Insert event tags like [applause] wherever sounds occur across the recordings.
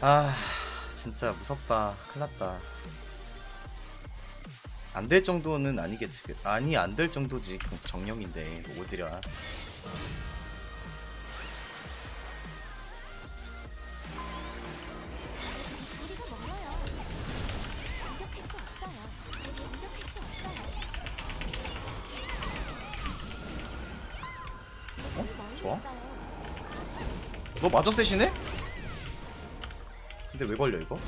아 진짜 무섭다. 큰일났다. 안 될 정도는 아니겠지. 그- 아니 안 될 정도지. 그 정령인데 오지랖 멀리 좋아? 너 마저 세시네? 근데 왜 걸려 이거?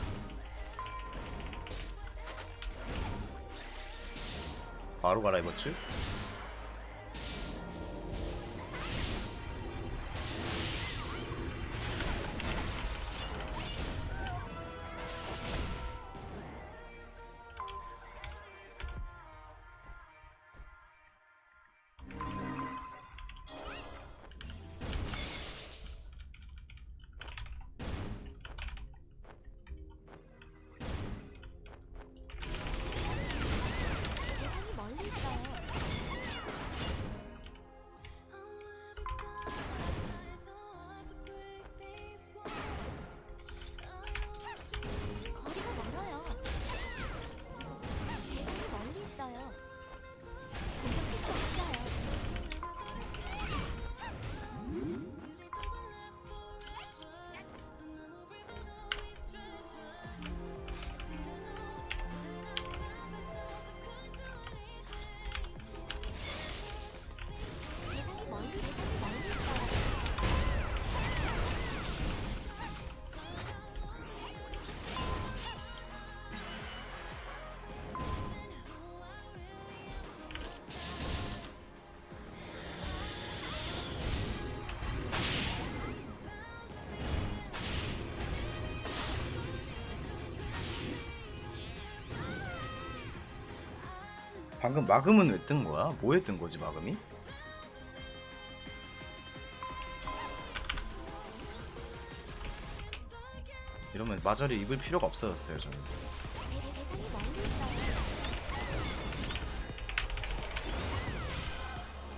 바로 갈아입었지? 방금 마금은 왜 뜬 거야? 뭐에 뜬 거지 마금이? 이러면 마저를 입을 필요가 없어졌어요 저는.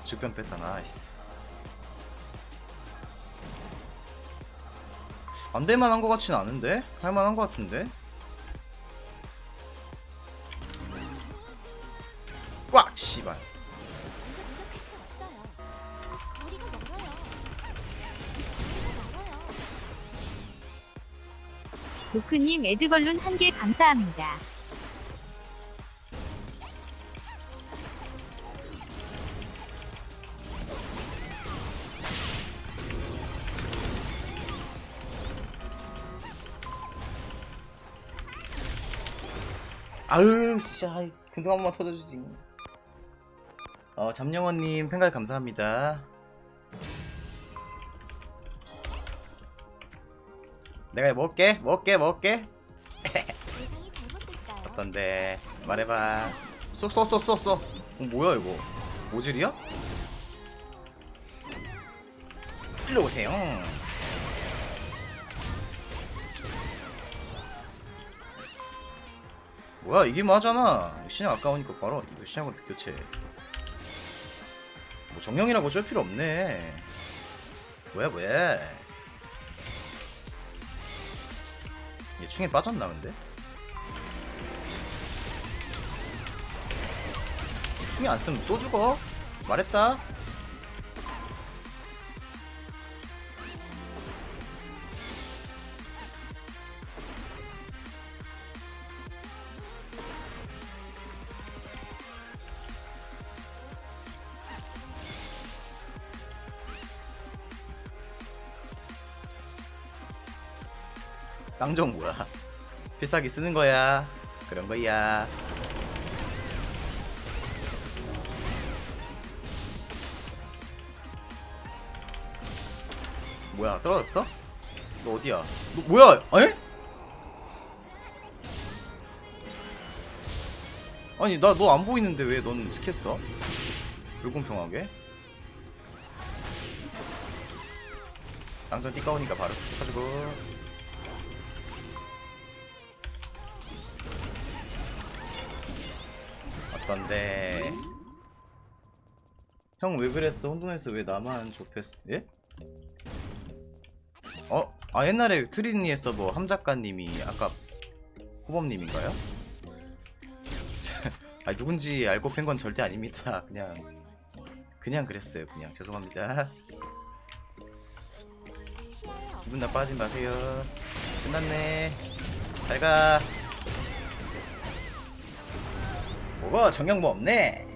죽변 뺐다 나이스 안 될만한 것 같진 않은데? 할만한 것 같은데? 씨발. 도크님 에드벌룬 한 개 감사합니다. 아유 씨 아이, 근성 한 번만 터져주지 어 잠영원님 팬가입 감사합니다. 내가 먹을게 먹을게 먹을게. [laughs] 어떤데? 말해봐. 쏙 쏙 쏙 쏙 쏙. 어, 뭐야 이거? 모질이야? 일로 오세요. 뭐야 이게 맞잖아. 신약 아까우니까 바로 신약으로 교체 뭐 정령이라고 어쩔 필요 없네. 뭐야 뭐야. 얘 충에 빠졌나 근데? 충이 안 쓰면 또 죽어? 말했다 땅정 뭐야 필살기 쓰는 거야 그런 거야 뭐야 떨어졌어? 너 어디야? 너 뭐야? 에? 아니 나 너 안 보이는데 왜 넌 스켰어? 불공평하게 땅전 띠까우니까 바로 쳐주고 어떤데 형 왜 그랬어? 혼돈해서 왜 나만 좁혔어? 예? 어? 아 옛날에 트리니의 서버 함 작가님이 아까 호범님인가요? [laughs] 아 누군지 알고 팬 건 절대 아닙니다. 그냥 그냥 그랬어요. 그냥 죄송합니다. 기분 나빠하지 마세요. 끝났네. 잘 가. 뭐가 정령 뭐 없네.